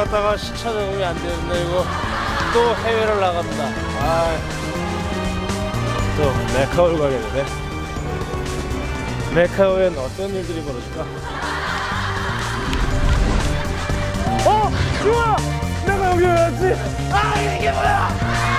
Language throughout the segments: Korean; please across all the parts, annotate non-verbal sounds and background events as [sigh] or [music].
아 시차 적응이 안 되는데 이거 또 해외를 나갑니다. 아, 또 메카오를 가게 되네. 메카오엔 어떤 일들이 벌어질까? 어, 좋아. 내가 여기 왔지. 아 이게 뭐야?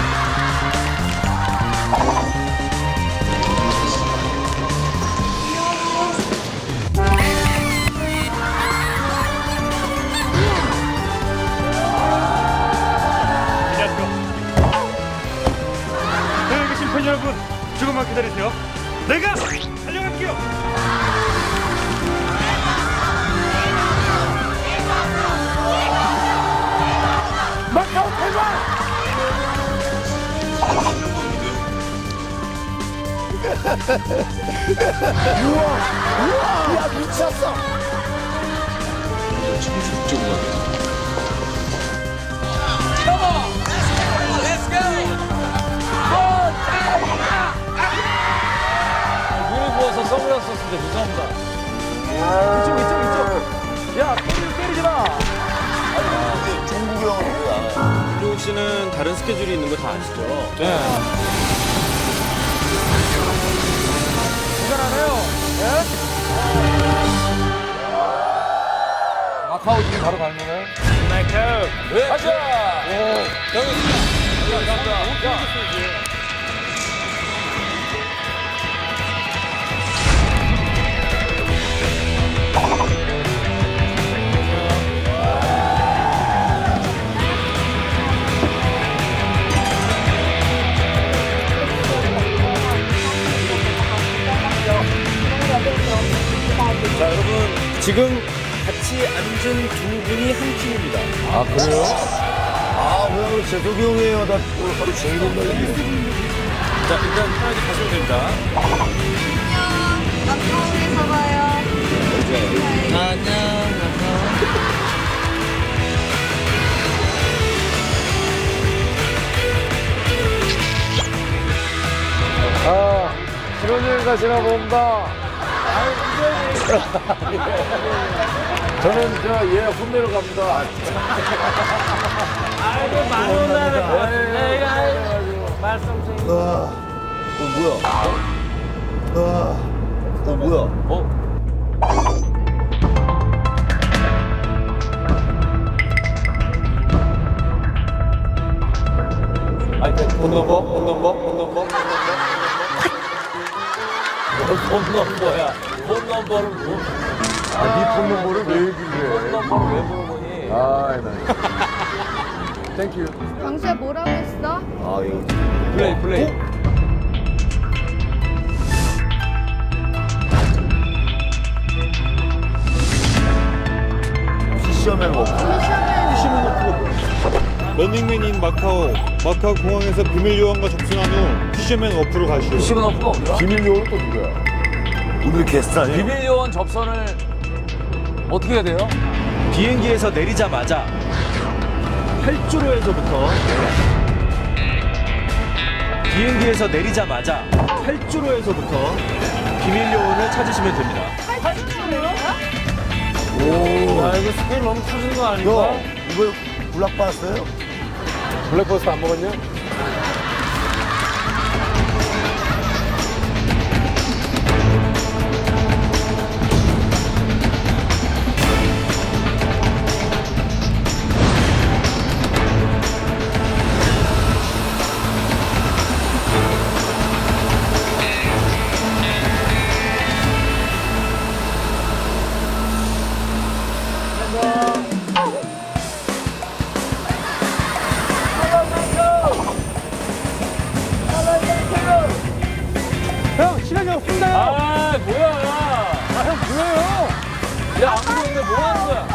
기다리세요 내가 달려갈게요 마카오 대박! 야 미쳤어. 눈이 썼는데 죄송합니다. 이쪽 이쪽 이쪽. 야 때리 때리지 마. 종국이 형은 왜 알아요? 이종욱 씨는 다른 스케줄이 있는 거 다 아시죠? 네. 대단하네요. 마카오 지금 바로 가는 거네. 마카오. 왜? 가자. 여기. 야, 야, 야, 야. 자, 여러분 지금 같이 앉은 두 분이 한 팀입니다. 아 그래요? 아 왜냐면 재석이 형이에요. 나 오늘 하루 종일 온다는데. 자, 일단 편하게 가시면 됩니다. 마카오에서 봐요. 아, 신혼여행 가시나 봅니다. [laughs] 저는 저얘 혼내러 갑니다. 아이고 만 원나는 내가 말씀 좀. 아, 어 뭐야? 아, 어 뭐야? 어? 아니, 폰 넘버, 폰 넘버, 폰 넘버, 폰 넘버. 폰 넘버야. 폰 넘버를 뭐? 아 네폰 넘버를 왜폰 얘기해? 넘버를 왜 물어보니? 아, 나. 땡큐. 광수야 뭐라고 했어? 아 이거. 플레이, 플레이. 시험에 뭐. 런닝맨인 마카오 마카오 공항에서 비밀 요원과 접수한 후 피셔맨 어프로 가시오 시간 없고 없나? 비밀 요원 또 누구야? 오늘 게스트 아니야? 비밀 요원 접선을 어떻게 해야 돼요? 비행기에서 내리자마자 8주로에서부터 비행기에서 내리자마자 8주로에서부터 비밀 요원을 찾으시면 됩니다. 아, 이거 스케일 너무 터진 거 아닌가? 형 이거 블락 봤어요? 블랙버스 안 먹었냐? 야, 안 그러는데 뭐 하는 거야?